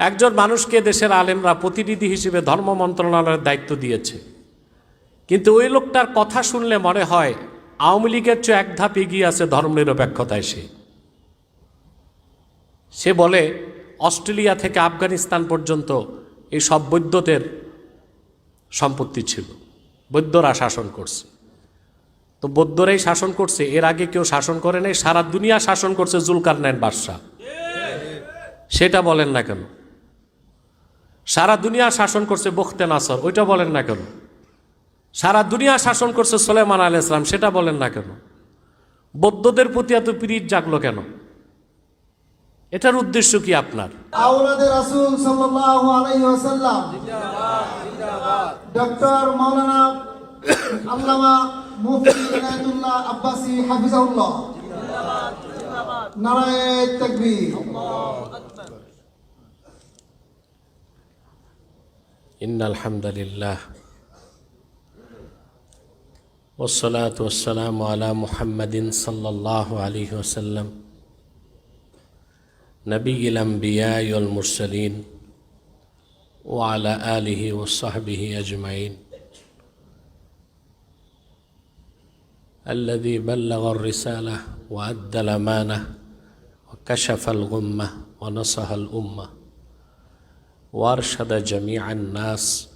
একজন মানুষকে দেশের আলেমরা প্রতিনিধি হিসেবে ধর্ম মন্ত্রণালয়ের দায়িত্ব দিয়েছে। কিন্তু ওই লোকটার কথা শুনলে মনে হয় আওয়ামী লীগের চেয়ে এক ধাপ এগিয়ে আছে ধর্মনিরপেক্ষতায় সে। সে বলে, অস্ট্রেলিয়া থেকে আফগানিস্তান পর্যন্ত এই সব বৈদ্যদের সম্পত্তি ছিল। বৈদ্যরা শাসন করছে। তো বৌদ্ধরাই শাসন করছে, এর আগে কেউ শাসন করে নাই, সারা দুনিয়া শাসন করছে জুলকার নাইন বাদশাহ। সেটা বলেন না কেন? সারা দুনিয়া শাসন করছে বখতে নাসর, ওইটা বলেন না কেন? সারা দুনিয়া শাসন করছে সোলেমান আল ইসলাম সেটা বলেন না কেন? বৌদ্ধদের প্রতি এত পিরিত জাগলো কেন? এটার উদ্দেশ্য কি আপনার? ডক্টর إن الحمد لله والصلاة والسلام على محمد صلى الله عليه وسلم. نبي الأنبياء والمرسلين وعلى آله وصحبه أجمعين. الذي بلغ الرسالة وأدى الأمانة وكشف الغمة ونصح الأمة. وارشد جميع الناس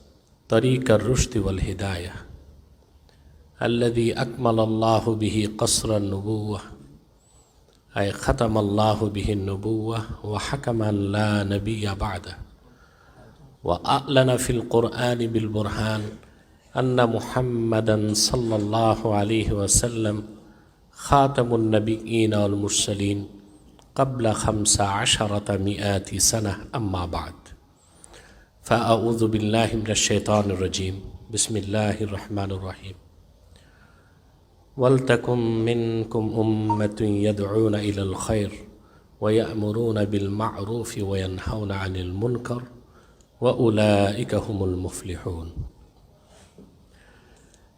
طريق الرشد والهداية. الذي أكمل الله به قصر النبوة أي ختم الله به النبوة وحكم لا نبي بعده. وأعلن في القرآن بالبرهان أن محمدا صلى الله عليه وسلم خاتم النبيين والمرسلين قبل خمس عشرة مئات سنة أما بعد. فأعوذ بالله من الشيطان الرجيم بسم الله الرحمن الرحيم ولتكن منكم أمة يدعون إلى الخير ويأمرون بالمعروف وينهون عن المنكر وأولئك هم المفلحون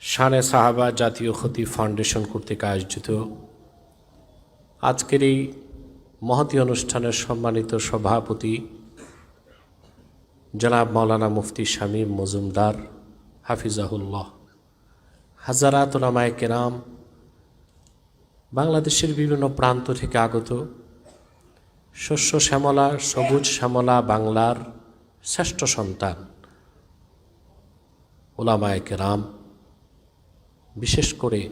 শানে সাহাবা জাতীয় ক্ষতি ফাউন্ডেশন কর্তৃক আয়োজিত আজকের এই মহতী অনুষ্ঠানের সম্মানিত সভাপতি জনাব মৌলানা মুফতি শামীম মজুমদার, হাফিজাহুল্লাহ। হাজারাত ওলামায় কেরাম, বাংলাদেশের বিভিন্ন প্রান্ত থেকে আগত শস্য শ্যামলা, সবুজ শ্যামলা বাংলার শ্রেষ্ঠ সন্তান ওলামায় কেরাম। বিশেষ করে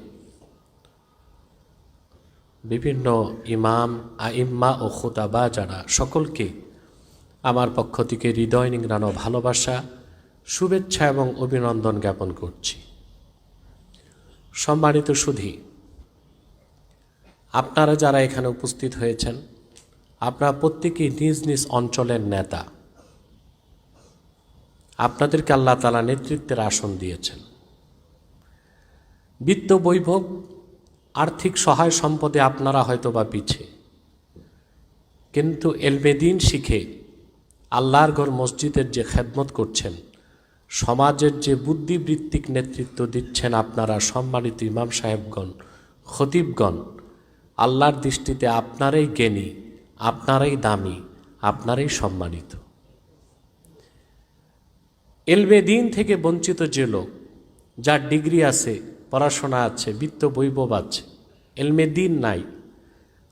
বিভিন্ন ইমাম, আইম্মা ও খুতাবা যারা সকলকে আমার পক্ষ থেকে হৃদয় নিংড়ানো ভালোবাসা, শুভেচ্ছা এবং অভিনন্দন জ্ঞাপন করছি। সম্মানিত সুধী, আপনারা যারা এখানে উপস্থিত হয়েছেন, আপনারা প্রত্যেকেই নিজ নিজ অঞ্চলের নেতা। আপনাদেরকে আল্লাহ তালা নেতৃত্বের আসন দিয়েছেন। বিত্ত বৈভব, আর্থিক সহায় সম্পদে আপনারা হয়তো বা পিছে কিন্তু এলবেদিন শিখে আল্লাহর ঘর মসজিদের যে খেদমত করছেন, সমাজের যে বুদ্ধিবৃত্তিক নেতৃত্ব দিচ্ছেন আপনারা সম্মানিত ইমাম সাহেবগণ, খতিবগণ, আল্লাহর দৃষ্টিতে আপনারাই জ্ঞানী, আপনারাই দামি, আপনারাই সম্মানিত। এলবে দিন থেকে বঞ্চিত যে লোক, যার ডিগ্রি আছে, পড়াশোনা আছে, বিত্ত বৈভব আছে, এলমে দিন নাই,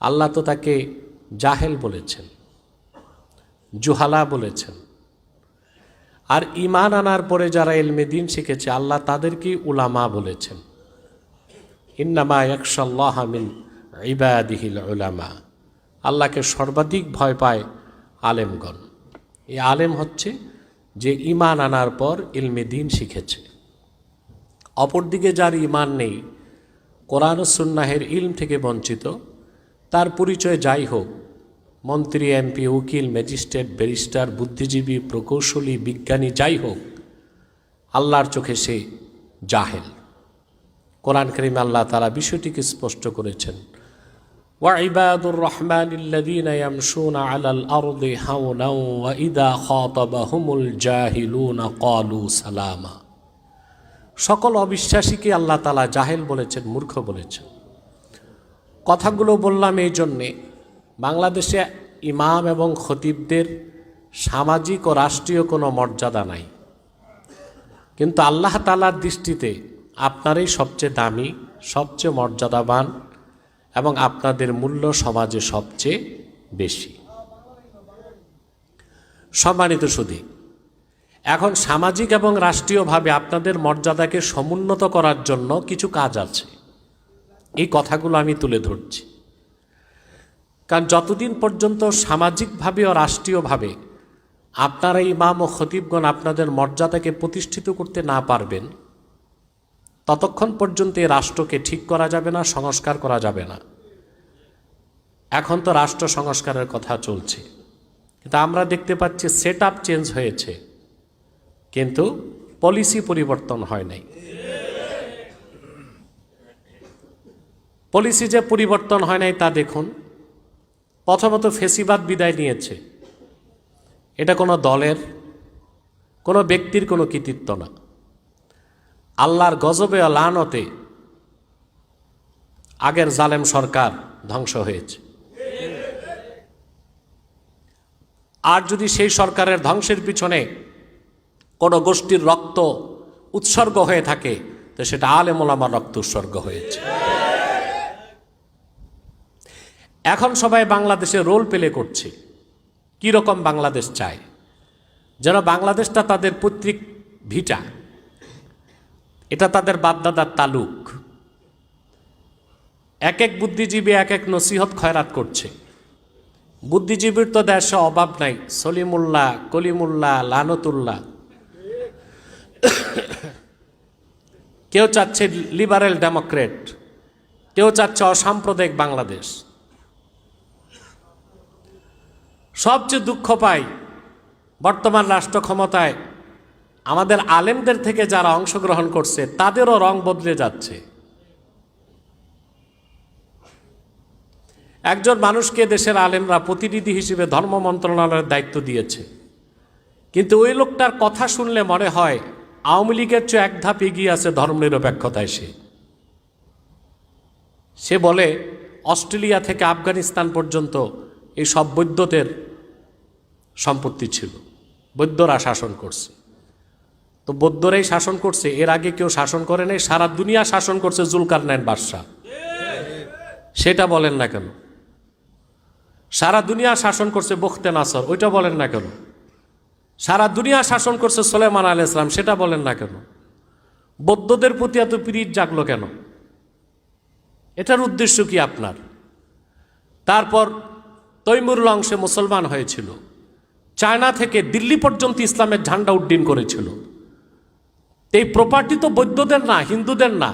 আল্লাহ তো তাকে জাহেল বলেছেন। জুহালা বলেছেন। আর ইমান আনার পরে যারা এলমে দিন শিখেছে, আল্লাহ তাদেরকেই উলামা বলেছেন। ইন্নামা একশাল্লাহ মিন ইবাদিহিল উলামা। আল্লাহকে সর্বাধিক ভয় পায় আলেমগণ। এই আলেম হচ্ছে যে ইমান আনার পর ইলমে দিন শিখেছে। অপরদিকে যার ইমান নেই, কোরআন সুন্নাহের ইলম থেকে বঞ্চিত, তার পরিচয় যাই হোক মন্ত্রী এমপি উকিল ম্যাজিস্ট্রেট ব্যারিস্টার বুদ্ধিজীবী প্রকৌশলী বিজ্ঞানী যাই হোক আল্লাহর চোখে সে জাহেল কোরআন করিম আল্লাহ তারা বিষয়টিকে স্পষ্ট করেছেন وعباد الرحمن الذين يمشون على الأرض هونا وإذا خاطبهم الجاهلون قالوا سلاما সকল অবিশ্বাসীকে আল্লাহ তালা জাহেল বলেছেন মূর্খ বলেছেন কথাগুলো বললাম এই জন্যে বাংলাদেশে ইমাম এবং খতিবদের সামাজিক ও রাষ্ট্রীয় কোনো মর্যাদা নাই। কিন্তু আল্লাহ তালার দৃষ্টিতে আপনারই সবচেয়ে দামি, সবচেয়ে মর্যাদাবান এবং আপনাদের মূল্য সমাজে সবচেয়ে বেশি। সম্মানিত সুধী, এখন সামাজিক এবং রাষ্ট্রীয়ভাবে আপনাদের মর্যাদাকে সমুন্নত করার জন্য কিছু কাজ আছে। এই কথাগুলো আমি তুলে ধরছি। কারণ যতদিন পর্যন্ত সামাজিকভাবে ও রাষ্ট্রীয়ভাবে আপনারা ইমাম ও খতিবগণ আপনাদের মর্যাদাকে প্রতিষ্ঠিত করতে না পারবেন, ততক্ষণ পর্যন্ত এই রাষ্ট্রকে ঠিক করা যাবে না, সংস্কার করা যাবে না। এখন তো রাষ্ট্র সংস্কারের কথা চলছে। কিন্তু আমরা দেখতে পাচ্ছি সেট চেঞ্জ হয়েছে, কিন্তু পলিসি পরিবর্তন হয় নাই। পলিসি যে পরিবর্তন হয় নাই তা দেখুন। প্রথমত ফেসিবাদ বিদায় নিয়েছে। এটা কোনো দলের, কোনো ব্যক্তির কোনো কৃতিত্ব না। আল্লাহর গজবে লানতে আগের জালেম সরকার ধ্বংস হয়েছে। আর যদি সেই সরকারের ধ্বংসের পিছনে কোনো গোষ্ঠীর রক্ত উৎসর্গ হয়ে থাকে, তো সেটা আলেম ওলামার রক্ত উৎসর্গ হয়েছে। এখন সবাই বাংলাদেশে রোল প্লে করছে। কী রকম বাংলাদেশ চায়? যেন বাংলাদেশটা তাদের পৈতৃক ভিটা। এটা তাদের বাপদাদার তালুক। এক এক বুদ্ধিজীবী এক এক নসিহত খয়রাত করছে। বুদ্ধিজীবীর তো দেশে অভাব নাই। সলিমুল্লাহ, কলিমুল্লাহ, লানতুল্লাহ। কেউ চাচ্ছে লিবারেল ডেমোক্রেট কেউ চাচ্ছে অসাম্প্রদায়িক বাংলাদেশ। সবচেয়ে দুঃখ পাই বর্তমান রাষ্ট্র ক্ষমতায় আমাদের আলেমদের থেকে যারা অংশগ্রহণ করছে, তাদেরও রং বদলে যাচ্ছে। একজন মানুষকে দেশের আলেমরা প্রতিনিধি হিসেবে ধর্ম মন্ত্রণালয়ের দায়িত্ব দিয়েছে। কিন্তু ওই লোকটার কথা শুনলে মনে হয় আওয়ামী লীগের চেয়ে এক ধাপ এগিয়ে আছে ধর্মনিরপেক্ষতায় সে। সে বলে, অস্ট্রেলিয়া থেকে আফগানিস্তান পর্যন্ত এই সব বৈদ্যদের সম্পত্তি ছিল। বৈদ্যরা শাসন করছে। তো বৌদ্ধরাই শাসন করছে, এর আগে কেউ শাসন করে নাই, সারা দুনিয়া শাসন করছে জুলকার নাইন বাদশাহ। সেটা বলেন না কেন? সারা দুনিয়া শাসন করছে বখতে নাসর, ওইটা বলেন না কেন? সারা দুনিয়া শাসন করছে সোলেমান আল ইসলাম সেটা বলেন না কেন? বৌদ্ধদের প্রতি এত পিরিত জাগলো কেন? এটার উদ্দেশ্য কি আপনার? তারপর তৈমুরুল অংশে মুসলমান হয়েছিল। চায়না থেকে দিল্লি পর্যন্ত ইসলামের ঝান্ডা উড্ডীন করেছিল। এই প্রপার্টি তো বৌদ্ধদের না, হিন্দুদের না।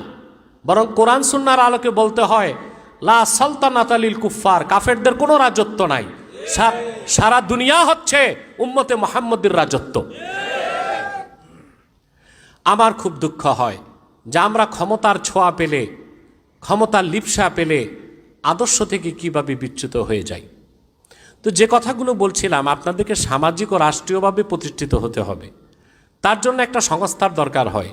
বরং কোরআন সুন্নার আলোকে বলতে হয়, লা সালতানাত আলিল কুফার কাফেরদের কোনো রাজত্ব নাই। সারা দুনিয়া হচ্ছে উম্মতে মোহাম্মদের রাজত্ব। আমার খুব দুঃখ হয় যে আমরা ক্ষমতার ছোঁয়া পেলে, ক্ষমতার লিপসা পেলে আদর্শ থেকে কীভাবে বিচ্যুত হয়ে যাই। তো যে কথাগুলো বলছিলাম, আপনাদেরকে সামাজিক ও রাষ্ট্রীয়ভাবে প্রতিষ্ঠিত হতে হবে। তার জন্য একটা সংস্থার দরকার হয়।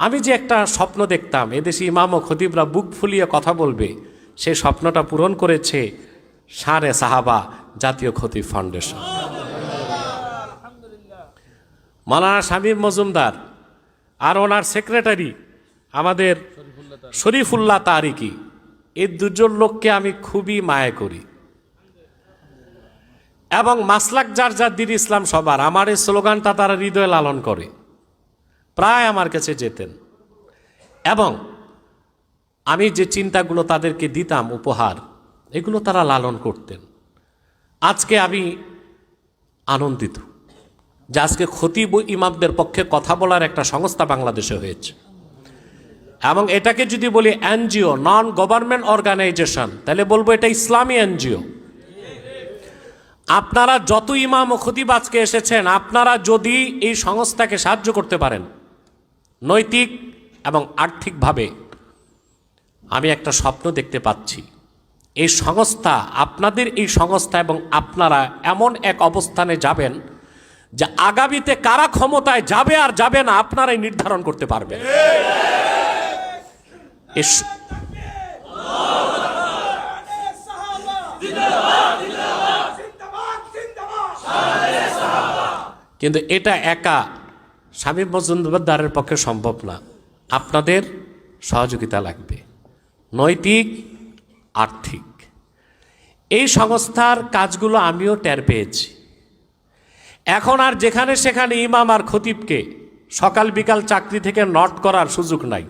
আমি যে একটা স্বপ্ন দেখতাম, এদেশে ইমাম ও খতিবরা বুক ফুলিয়ে কথা বলবে সেই স্বপ্নটা পূরণ করেছে সারে সাহাবা জাতীয় খতিব ফাউন্ডেশন। মালানা শামীম মজুমদার আর ওনার সেক্রেটারি আমাদের শরীফুল্লাহ তারিকি, এই দুজন লোককে আমি খুবই মায়া করি। এবং মাসলাক যার যার দিন ইসলাম সবার, আমার এই স্লোগানটা তারা হৃদয়ে লালন করে। প্রায় আমার কাছে যেতেন। এবং আমি যে চিন্তাগুলো তাদেরকে দিতাম, উপহার, এগুলো তারা লালন করতেন। আজকে আমি আনন্দিত যে আজকে খতিব ইমামদের পক্ষে কথা বলার একটা সংস্থা বাংলাদেশে হয়েছে। এবং এটাকে যদি বলি এনজিও নন গভর্নমেন্ট অর্গানাইজেশন তাহলে বলব এটা ইসলামী এনজিও। আপনারা যত ইমাম ও খতিব আজকে এসেছেন, আপনারা যদি এই সংস্থাকে সাহায্য করতে পারেন, নৈতিক এবং আর্থিকভাবে, আমি একটা স্বপ্ন দেখতে পাচ্ছি। এই সংস্থা, আপনাদের এই সংস্থা এবং আপনারা এমন এক অবস্থানে যাবেন যে আগামীতে কারা ক্ষমতায় যাবে আর যাবে না, আপনারাই নির্ধারণ করতে পারবেন। কিন্তু এটা একা স্বামী মজুমদারের পক্ষে সম্ভব না। আপনাদের সহযোগিতা লাগবে। নৈতিক, আর্থিক। এই সংস্থার কাজগুলো আমিও টের পেয়েছি। এখন আর যেখানে সেখানে ইমাম আর খতিবকে সকাল বিকাল চাকরি থেকে নট করার সুযোগ নাই।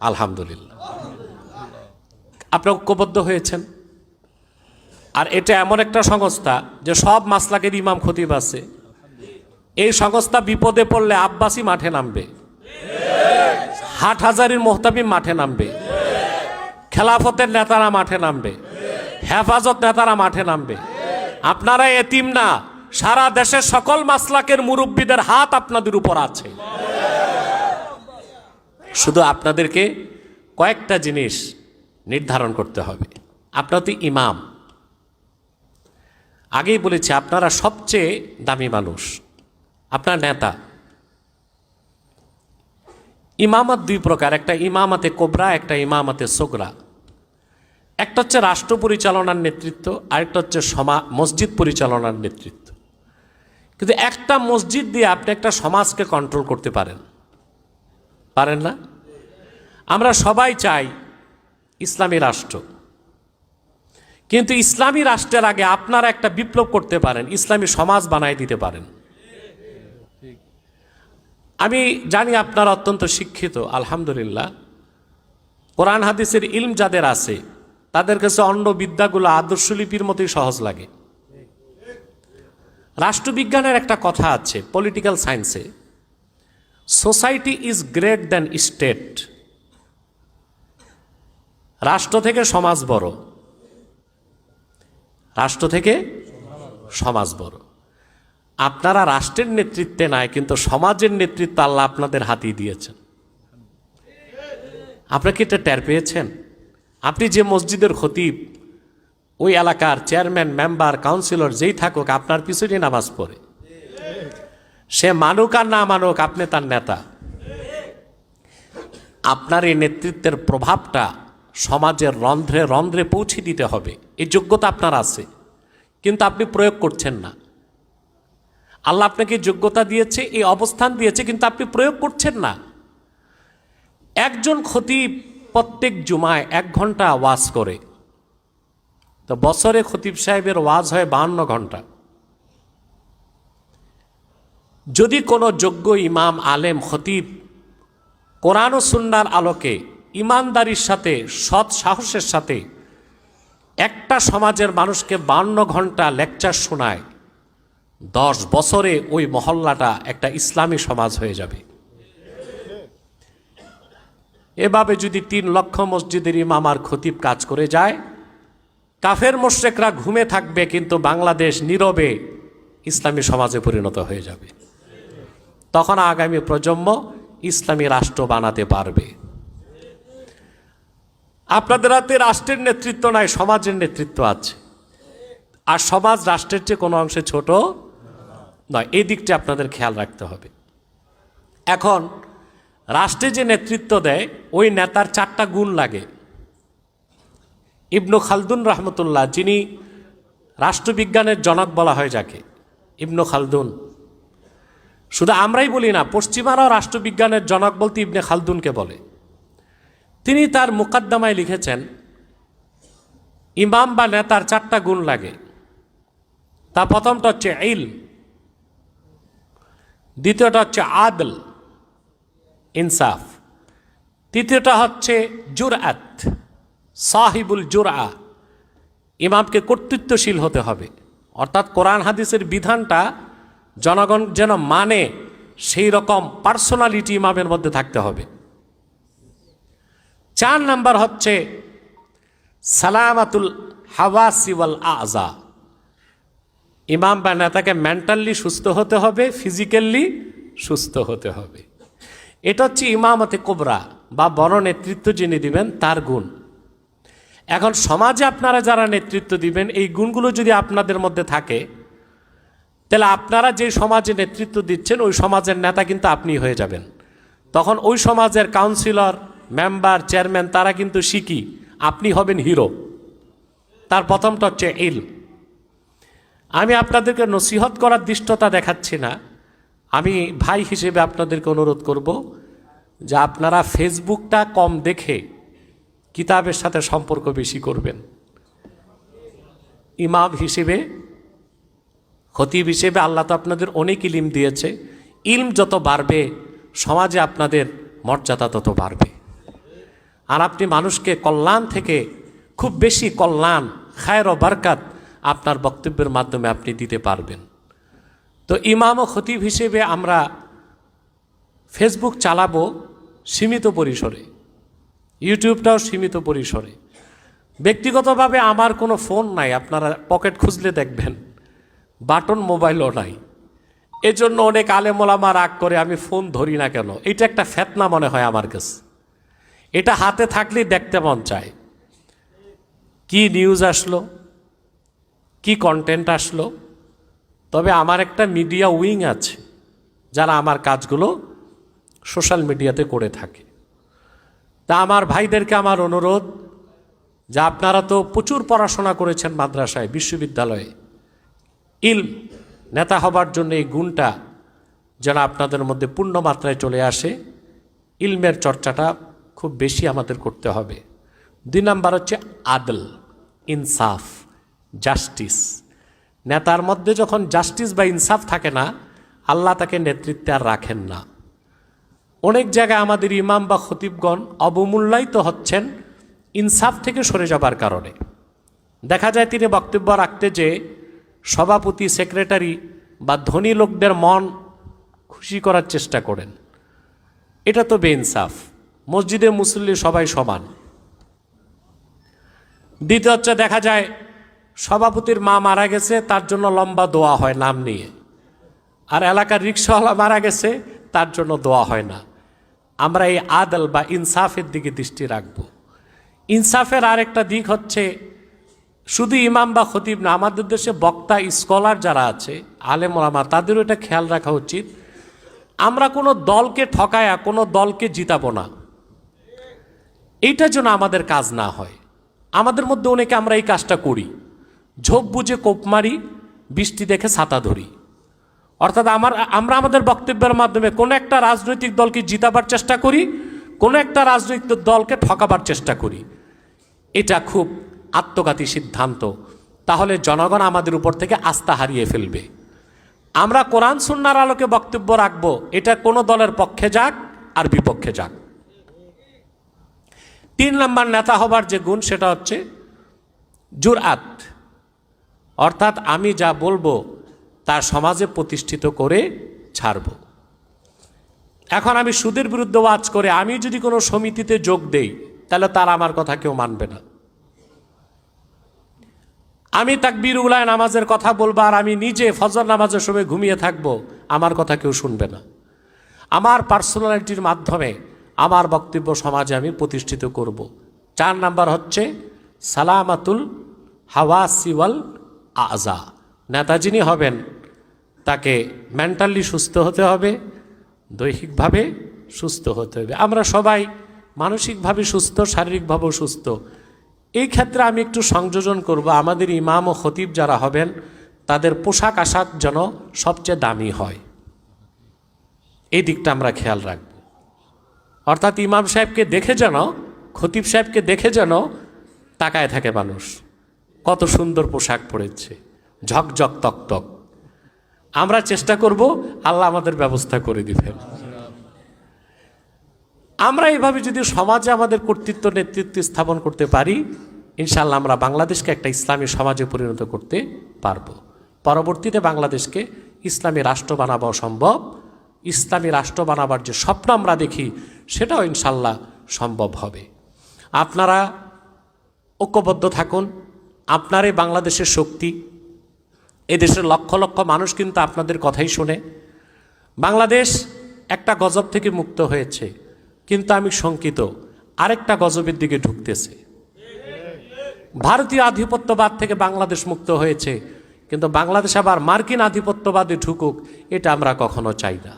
আলহামদুলিল্লাহ। আপনি ঐক্যবদ্ধ হয়েছেন? আর এটা এমন একটা সংস্থা যে সব মাসলাকের ইমাম খতিব আছে। এই সংস্থা বিপদে পড়লে আব্বাসী মাঠে নামবে। হাট হাজারির মোহতামিম মাঠে নামবে। খেলাফতের নেতারা মাঠে নামবে। হেফাজত নেতারা মাঠে নামবে। আপনারা এতিম না, সারা দেশের সকল মাসলাকের মুরব্বীদের হাত আপনাদের উপর আছে। শুধু আপনাদেরকে কয়েকটা জিনিস নির্ধারণ করতে হবে। আপনার তো ইমাম। আগেই বলেছি, আপনারা সবচেয়ে দামি মানুষ। আপনার নেতা। ইমামত দুই প্রকার, একটা ইমামাতে কোবরা, একটা ইমামাতে সোগরা। একটা হচ্ছে রাষ্ট্র পরিচালনার নেতৃত্ব, আরেকটা হচ্ছে সমা মসজিদ পরিচালনার নেতৃত্ব। কিন্তু একটা মসজিদ দিয়ে আপনি একটা সমাজকে কন্ট্রোল করতে পারেন। পারেন না? আমরা সবাই চাই ইসলামী রাষ্ট্র। কিন্তু ইসলামী রাষ্ট্রের আগে আপনারা একটা বিপ্লব করতে পারেন, ইসলামী সমাজ বানায় দিতে পারেন। আমি জানি আপনারা অত্যন্ত শিক্ষিত, আলহামদুলিল্লাহ। কোরআন হাদিসের ইলম যাদের আছে, তাদের কাছে অন্য বিদ্যাগুলো আদর্শলিপির মতোই সহজ লাগে। রাষ্ট্রবিজ্ঞানের একটা কথা আছে পলিটিক্যাল সায়েন্সে society is great than state রাষ্ট্র থেকে সমাজ বড়। রাষ্ট্র থেকে সমাজ বড়। আপনারা রাষ্ট্রের নেতৃত্বে নাই, কিন্তু সমাজের নেতৃত্ব আল্লাহ আপনাদের হাতিয়ে দিয়েছেন। আপনারা কি এটা টের পেয়েছেন? আপনি যে মসজিদের খতিব, ওই এলাকার চেয়ারম্যান, মেম্বার, কাউন্সিলর যেই থাকুক, আপনার পিছনেই নামাজ পড়ে। সে মানুক আর না মানুক, আপনি তার নেতা। আপনার এই নেতৃত্বের প্রভাবটা সমাজের রন্ধ্রে রন্ধ্রে পৌঁছে দিতে হবে। এই যোগ্যতা আপনার আছে। কিন্তু আপনি প্রয়োগ করছেন না। আল্লাহ আপনাকে যোগ্যতা দিয়েছে, এই অবস্থান দিয়েছে, কিন্তু আপনি প্রয়োগ করছেন না। একজন খতিব প্রত্যেক জুমায় এক ঘণ্টা ওয়াজ করে। তো বছরে খতিব সাহেবের ওয়াজ হয় বাহান্ন ঘণ্টা। যদি কোনো যোগ্য ইমাম, আলেম, খতিব কোরআন ও সুন্নার আলোকে ইমানদারির সাথে, সৎ সাহসের সাথে একটা সমাজের মানুষকে বান্ন ঘণ্টা লেকচার শোনায়, দশ বছরে ওই মহল্লাটা একটা ইসলামী সমাজ হয়ে যাবে। এভাবে যদি তিন লক্ষ মসজিদের ইমাম আর খতিব কাজ করে যায়, কাফের মোশেকরা ঘুমে থাকবে, কিন্তু বাংলাদেশ নীরবে ইসলামী সমাজে পরিণত হয়ে যাবে। তখন আগামী প্রজন্ম ইসলামী রাষ্ট্র বানাতে পারবে। আপনাদের হাতে রাষ্ট্রের নেতৃত্ব নাই, সমাজের নেতৃত্ব আছে। আর সমাজ রাষ্ট্রের চেয়ে কোনো অংশে ছোট নয়। এই দিকটি আপনাদের খেয়াল রাখতে হবে। এখন, রাষ্ট্রে যে নেতৃত্ব দেয়, ওই নেতার চারটা গুণ লাগে। ইবনু খালদুন রহমতুল্লাহ, যিনি রাষ্ট্রবিজ্ঞানের জনক বলা হয় যাকে, ইবনু খালদুন। শুধু আমরাই বলি না, পশ্চিমারাও রাষ্ট্রবিজ্ঞানের জনক বলতে ইবনে খালদুনকে বলে। তিনি তার মুকাদ্দমায় লিখেছেন, ইমাম বা নেতার চারটা গুণ লাগে। তা প্রথমটা হচ্ছে ইল দ্বিতীয়টা হচ্ছে আদল, ইনসাফ, তৃতীয়টা হচ্ছে জুরআত, সাহিবুল জুরআ, ইমামকে কর্তৃত্বশীল হতে হবে। অর্থাৎ কোরআন হাদিসের বিধানটা জনগণ যেন মানে সেই রকম পার্সোনালিটি ইমামের মধ্যে থাকতে হবে। চার নাম্বার হচ্ছে সালামাতুল হাওয়াসি ওয়াল আজা ইমাম বা নেতাকে মেন্টালি সুস্থ হতে হবে, ফিজিক্যালি সুস্থ হতে হবে। এটা হচ্ছে ইমামতে কোবরা বা বড় নেতৃত্ব যিনি দিবেন, তার গুণ। এখন সমাজে আপনারা যারা নেতৃত্ব দিবেন, এই গুণগুলো যদি আপনাদের মধ্যে থাকে, তাহলে আপনারা যে সমাজে নেতৃত্ব দিচ্ছেন, ওই সমাজের নেতা কিন্তু আপনি হয়ে যাবেন। তখন ওই সমাজের কাউন্সিলর মেম্বার, চেয়ারম্যান, তারা কিন্তু শিখি আপনি হবেন হিরো। তার প্রথমটা হচ্ছে ইল। আমি আপনাদেরকে নসিহত করার দৃষ্টতা দেখাচ্ছি না। আমি ভাই হিসেবে আপনাদেরকে অনুরোধ করব যে আপনারা ফেসবুকটা কম দেখে কিতাবের সাথে সম্পর্ক বেশি করবেন। ইমাম হিসেবে, খতিব হিসেবে আল্লাহ তো আপনাদের অনেক ইলিম দিয়েছে। ইলম যত বাড়বে, সমাজে আপনাদের মর্যাদা তত বাড়বে। আর আপনি মানুষকে কল্যাণ থেকে খুব বেশি কল্যাণ, খায়ের ও বারকাত আপনার বক্তব্যের মাধ্যমে আপনি দিতে পারবেন। তো ইমাম ও খতিব হিসেবে আমরা ফেসবুক চালাবো সীমিত পরিসরে, ইউটিউবটাও সীমিত পরিসরে। ব্যক্তিগতভাবে আমার কোনো ফোন নাই, আপনারা পকেট খুঁজলে দেখবেন, বাটন মোবাইলও নাই। এজন্য অনেক আলেমোলামা রাগ করে আমি ফোন ধরি না কেন? এটা একটা ফেতনা মনে হয় আমার কাছে। এটা হাতে থাকলেই দেখতে মন চায়। কি নিউজ আসলো? কি কন্টেন্ট আসলো? তবে আমার একটা মিডিয়া উইং আছে, যারা আমার কাজগুলো সোশ্যাল মিডিয়াতে করে থাকে। তা আমার ভাইদেরকে আমার অনুরোধ, যে আপনারা তো প্রচুর পড়াশোনা করেছেন মাদ্রাসায়, বিশ্ববিদ্যালয়ে, ইল নেতা হবার জন্য এই গুণটা যেন আপনাদের মধ্যে পূর্ণ মাত্রায় চলে আসে। ইলমের চর্চাটা খুব বেশি আমাদের করতে হবে। দুই নাম্বার হচ্ছে আদল, ইনসাফ, জাস্টিস। নেতার মধ্যে যখন জাস্টিস বা ইনসাফ থাকে না, আল্লাহ তাকে নেতৃত্বে আর রাখেন না। অনেক জায়গায় আমাদের ইমাম বা খতিবগণ অবমূল্যায়িত হচ্ছেন ইনসাফ থেকে সরে যাবার কারণে। দেখা যায় তিনি বক্তব্য রাখতে যে সভাপতি, সেক্রেটারি বা ধনী লোকদের মন খুশি করার চেষ্টা করেন। এটা তো বেইনসাফ। মসজিদে মুসল্লি সবাই সমান। দ্বিতীয় হচ্ছে দেখা যায়, সভাপতির মা মারা গেছে, তার জন্য লম্বা দোয়া হয় নাম নিয়ে। আর এলাকার রিক্সাওয়ালা মারা গেছে, তার জন্য দোয়া হয় না। আমরা এই আদল বা ইনসাফের দিকে দৃষ্টি রাখব। ইনসাফের আরেকটা দিক হচ্ছে, শুধু ইমাম বা খতিব না, আমাদের দেশে বক্তা, স্কলার যারা আছে, আলেম ওলামা, তাদেরও এটা খেয়াল রাখা উচিত। আমরা কোনো দলকে ঠকায়া, কোনো দলকে জিতাবো না। এইটার যেন আমাদের কাজ না হয়। আমাদের মধ্যে অনেকে আমরা এই কাজটা করি। ঝোপ বুঝে কোপ মারি, বৃষ্টি দেখে ছাতা ধরি। অর্থাৎ আমার, আমরা আমাদের বক্তব্যের মাধ্যমে কোনো একটা রাজনৈতিক দলকে জিতাবার চেষ্টা করি, কোনো একটা রাজনৈতিক দলকে ঠকাবার চেষ্টা করি। এটা খুব আত্মঘাতী সিদ্ধান্ত। তাহলে জনগণ আমাদের উপর থেকে আস্থা হারিয়ে ফেলবে। আমরা কোরআন সুন্নার আলোকে বক্তব্য রাখব। এটা কোনো দলের পক্ষে যাক আর বিপক্ষে যাক। তিন নম্বর নেতা হবার যে গুণ সেটা হচ্ছে জুরআত। অর্থাৎ আমি যা বলব তা সমাজে প্রতিষ্ঠিত করে ছাড়ব। এখন আমি সুদের বিরুদ্ধে ওয়াজ করে, আমি যদি কোনো সমিতিতে যোগ দেই, তাহলে তার আমার কথা কেউ মানবে না। আমি তাকবীর উলায় নামাজের কথা বলব আর আমি নিজে ফজর নামাজের সময় ঘুমিয়ে থাকব, আমার কথা কেউ শুনবে না। আমার পার্সোনালিটির মাধ্যমে আমার বক্তব্য সমাজে আমি প্রতিষ্ঠিত করব। চার নাম্বার হচ্ছে, সালামাতুল হাওয়া সিওয়াল আজা নেতা যিনি হবেন, তাকে মেন্টালি সুস্থ হতে হবে, দৈহিকভাবে সুস্থ হতে হবে। আমরা সবাই মানসিকভাবে সুস্থ, শারীরিকভাবেও সুস্থ। এই ক্ষেত্রে আমি একটু সংযোজন করব। আমাদের ইমাম ও খতিব যারা হবেন, তাদের পোশাক আশাক যেন সবচেয়ে দামি হয়। এই দিকটা আমরা খেয়াল রাখব। অর্থাৎ ইমাম সাহেবকে দেখে যেন, খতিব সাহেবকে দেখে যেন তাকায় থাকে মানুষ। কত সুন্দর পোশাক পরেছে, ঝকঝক তকতক। আমরা চেষ্টা করব আল্লাহ আমাদের ব্যবস্থা করে দিবেন। আমরা এইভাবে যদি সমাজে আমাদের কর্তৃত্ব, নেতৃত্ব স্থাপন করতে পারি ইনশাল্লাহ আমরা বাংলাদেশকে একটা ইসলামী সমাজে পরিণত করতে পারব। পরবর্তীতে বাংলাদেশকে ইসলামী রাষ্ট্র বানানো সম্ভব ইসলামী রাষ্ট্র বানাবার যে স্বপ্ন আমরা দেখি সেটাও ইনশাল্লাহ সম্ভব হবে। আপনারা ঐক্যবদ্ধ থাকুন, আপনারই বাংলাদেশের শক্তি, এদেশের লক্ষ লক্ষ মানুষ কিন্তু আপনাদের কথাই শোনে। বাংলাদেশ একটা গজব থেকে মুক্ত হয়েছে, কিন্তু আমি শঙ্কিত, আরেকটা গজবের দিকে ঢুকতেছে। ভারতীয় আধিপত্যবাদ থেকে বাংলাদেশ মুক্ত হয়েছে, কিন্তু বাংলাদেশ আবার মার্কিন আধিপত্যবাদে ঢুকুক, এটা আমরা কখনো চাই না।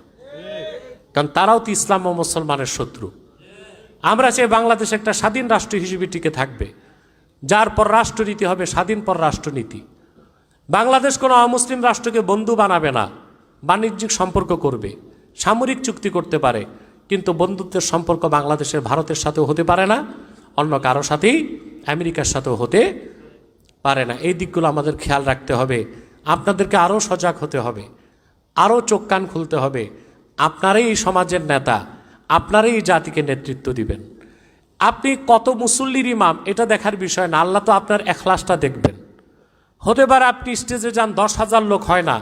কারণ তারাও তো ইসলাম ও মুসলমানের শত্রু। আমরা চাই বাংলাদেশ একটা স্বাধীন রাষ্ট্র হিসেবে টিকে থাকবে, যার পর রাষ্ট্রনীতি হবে স্বাধীন পর রাষ্ট্রনীতি। বাংলাদেশ কোনো অমুসলিম রাষ্ট্রকে বন্ধু বানাবে না, বাণিজ্যিক সম্পর্ক করবে, সামরিক চুক্তি করতে পারে, কিন্তু বন্ধুত্বের সম্পর্ক বাংলাদেশের, ভারতের সাথেও হতে পারে না, অন্য কারও সাথেই, আমেরিকার সাথেও হতে পারে না। এই দিকগুলো আমাদের খেয়াল রাখতে হবে। আপনাদেরকে আরও সজাগ হতে হবে, আরও চোখ কান খুলতে হবে। আপনারাই এই সমাজের নেতা, আপনারাই এই জাতিকে নেতৃত্ব দিবেন। আপনি কত মুসল্লির ইমাম, এটা দেখার বিষয় না, আল্লাহ তো আপনার এখলাসটা দেখবেন। হতে পারে আপনি স্টেজে যান, দশ হাজার লোক হয় না,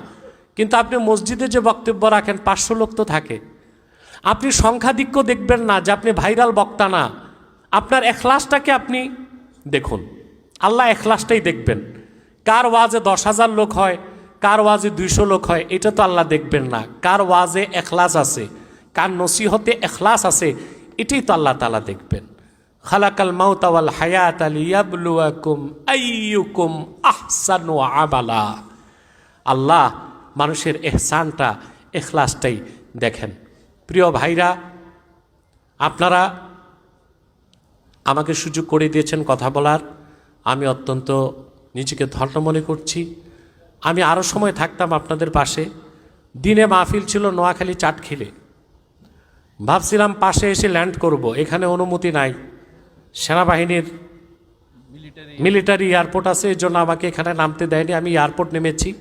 কিন্তু আপনি মসজিদে যে বক্তব্য রাখেন, পাঁচশো লোক তো থাকে। আপনি সংখ্যাধিক্য দেখবেন না যে আপনি ভাইরাল বক্তা না। আপনার এখলাসটাকে আপনি দেখুন। আল্লাহ এখলাসটাই দেখবেন। কার ওয়াজে দশ হাজার লোক হয় কার ওয়াজে দুইশো লোক হয়, এটা তো আল্লাহ দেখবেন না। কার ওয়াজে এখলাস আছে, কার নসিহতে এখলাস আছে, এটাই তো আল্লাহ তালা দেখবেন। খালাকাল মাউতাওয়াল হায়াত আলিয়াবলুয়াকুম আইয়ুকুম আহসানু আমালা। আল্লাহ মানুষের এহসানটা, এখলাসটাই দেখেন। প্রিয় ভাইরা, আপনারা আমাকে সুযোগ করে দিয়েছেন কথা বলার। আমি অত্যন্ত নিজেকে ধন্য মনে করছি। আমি আরও সময় থাকতাম আপনাদের পাশে। দিনে মাহফিল ছিল নোয়াখালী চাটখিলে। ভাবছিলাম পাশে এসে ল্যান্ড করব, এখানে অনুমতি নাই। সেনাবাহিনীর মিলিটারি এয়ারপোর্ট আছে, এই জন্য আমাকে এখানে নামতে দেয়নি। আমি এয়ারপোর্ট নেমেছি।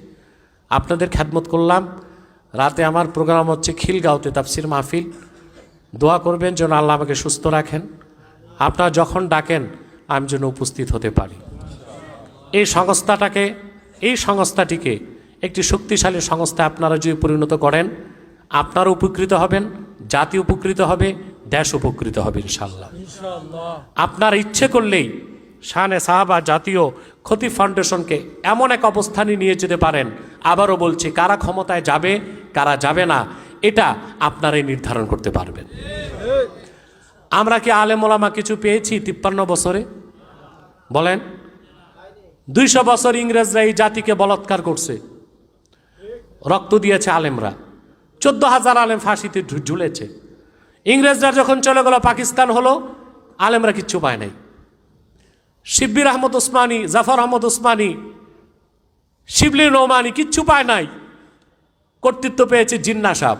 আপনাদের খ্যাদমত করলাম। রাতে আমার প্রোগ্রাম হচ্ছে খিলগাঁওতে তাফসির মাহফিল। দোয়া করবেন যেন আল্লাহ আমাকে সুস্থ রাখেন। আপনারা যখন ডাকেন, আমি যেন উপস্থিত হতে পারি। এই সংস্থাটাকে এই সংস্থাটিকে একটি শক্তিশালী সংস্থা আপনারা যদি পরিণত করেন আপনারা উপকৃত হবেন জাতি উপকৃত হবে দেশ উপকৃত হবে ইনশাল্লাহ আপনার ইচ্ছে করলেই শানে সাহাবা জাতীয় ক্ষতি ফাউন্ডেশনকে এমন এক অবস্থানে নিয়ে যেতে পারেন আবারও বলছি কারা ক্ষমতায় যাবে কারা যাবে না এটা আপনারাই নির্ধারণ করতে পারবেন। আমরা কি আলেমোলামা কিছু পেয়েছি তিপ্পান্ন বছরে? বলেন। দুইশো বছর ইংরেজরা এই জাতিকে বলৎকার করছে। রক্ত দিয়েছে আলেমরা। চোদ্দ হাজার আলেম ফাঁসিতে ঝুলেছে। ইংরেজরা যখন চলে গেল পাকিস্তান হলো, আলেমরা কিচ্ছু পায় নাই। শিব্বির আহমদ ওসমানী, জাফর আহমদ ওসমানী, শিবলি নোমানি কিচ্ছু পায় নাই। কর্তৃত্ব পেয়েছে জিন্না সাহ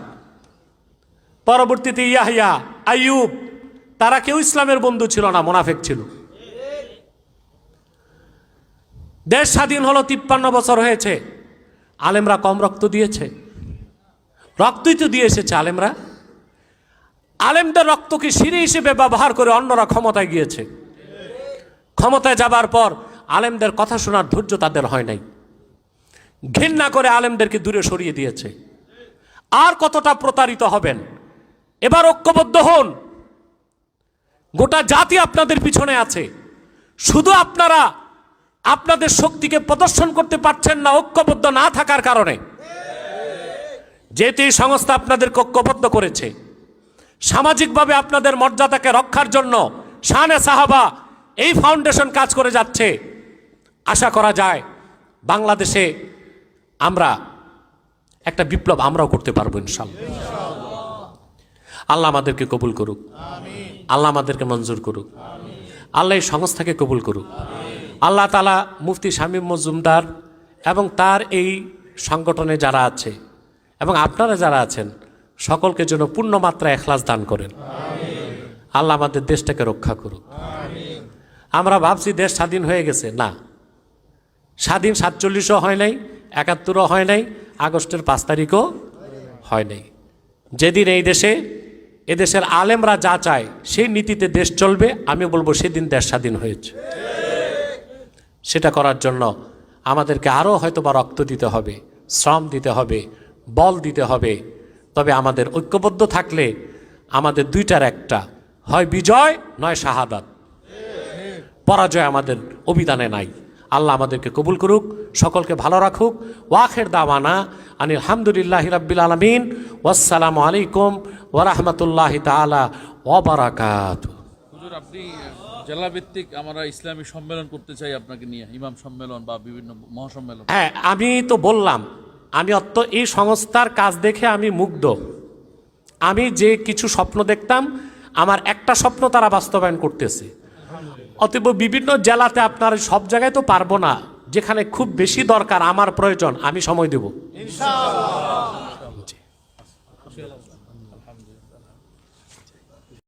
পরবর্তীতে ইয়াহিয়া, আইয়ুব, তারা কেউ ইসলামের বন্ধু ছিল না, মোনাফেক ছিল। দেশ স্বাধীন হলো তিপ্পান্ন বছর হয়েছে। আলেমরা কম রক্ত দিয়েছে। রক্তই তো দিয়ে এসেছে আলেমরা। আলেমদের রক্তকে সিঁড়ি হিসেবে ব্যবহার করে অন্যরা ক্ষমতায় গিয়েছে। ক্ষমতায় যাবার পর আলেমদের কথা শোনার ধৈর্য তাদের হয় নাই। ঘৃণা করে আলেমদেরকে দূরে সরিয়ে দিয়েছে। আর কতটা প্রতারিত হবেন? এবার ঐক্যবদ্ধ হন। গোটা জাতি আপনাদের পিছনে আছে। শুধু আপনারা আপনাদের শক্তিকে প্রদর্শন করতে পারছেন না, ঐক্যবদ্ধ না থাকার কারণে। যেহেতু এই সংস্থা আপনাদেরকে ঐক্যবদ্ধ করেছে, সামাজিকভাবে আপনাদের মর্যাদাকে রক্ষার জন্য শানে সাহাবা এই ফাউন্ডেশন কাজ করে যাচ্ছে। আশা করা যায় বাংলাদেশে আমরা একটা বিপ্লব আমরাও করতে পারব ইনশাল্লাহ। আল্লাহ আমাদেরকে কবুল করুক। আল্লাহ আমাদেরকে মঞ্জুর করুক। আল্লাহ এই সংস্থাকে কবুল করুক। আল্লাহ তালা মুফতি শামীম মজুমদার এবং তার এই সংগঠনে যারা আছে এবং আপনারা যারা আছেন, সকলকে যেন পূর্ণ মাত্রা এখলাস দান করেন। আল্লাহ আমাদের দেশটাকে রক্ষা করুক। আমরা ভাবছি দেশ স্বাধীন হয়ে গেছে, না। স্বাধীন সাতচল্লিশও হয় নাই, একাত্তরও হয় নাই, আগস্টের পাঁচ তারিখও হয় নাই। যেদিন এই দেশে এদেশের আলেমরা যা চায়, সেই নীতিতে দেশ চলবে, আমি বলব সেদিন দেশ স্বাধীন হয়েছে। সেটা করার জন্য আমাদেরকে আরও হয়তো বা রক্ত দিতে হবে, শ্রম দিতে হবে, বল দিতে হবে। তবে আমাদের ঐক্যবদ্ধ থাকলে আমাদের দুইটার একটা হয় বিজয়, নয় শাহাদাত। পরাজয় আমাদের অভিধানে নাই। আল্লাহ আমাদেরকে কবুল করুক, সকলকে ভালো রাখুক। ওয়াখের দাওয়ানা আনিল হামদুলিল্লাহ রাব্বিল আলমিন। ওয়াসালামু আলাইকুম ওরহমতুল্লাহ তালা ওবরাকাত আপনি জেলা ভিত্তিক আমরা ইসলামী সম্মেলন করতে চাই আপনাকে নিয়ে ইমাম সম্মেলন বা বিভিন্ন মহাসম্মেলন। হ্যাঁ আমি তো বললাম আমি অত এই সংস্থার কাজ দেখে আমি মুগ্ধ। আমি যে কিছু স্বপ্ন দেখতাম আমার একটা স্বপ্ন তারা বাস্তবায়ন করতেছে। অতএব বিভিন্ন জেলাতে আপনার সব জায়গায় তো পারব না যেখানে খুব বেশি দরকার আমার প্রয়োজন আমি সময় দেব।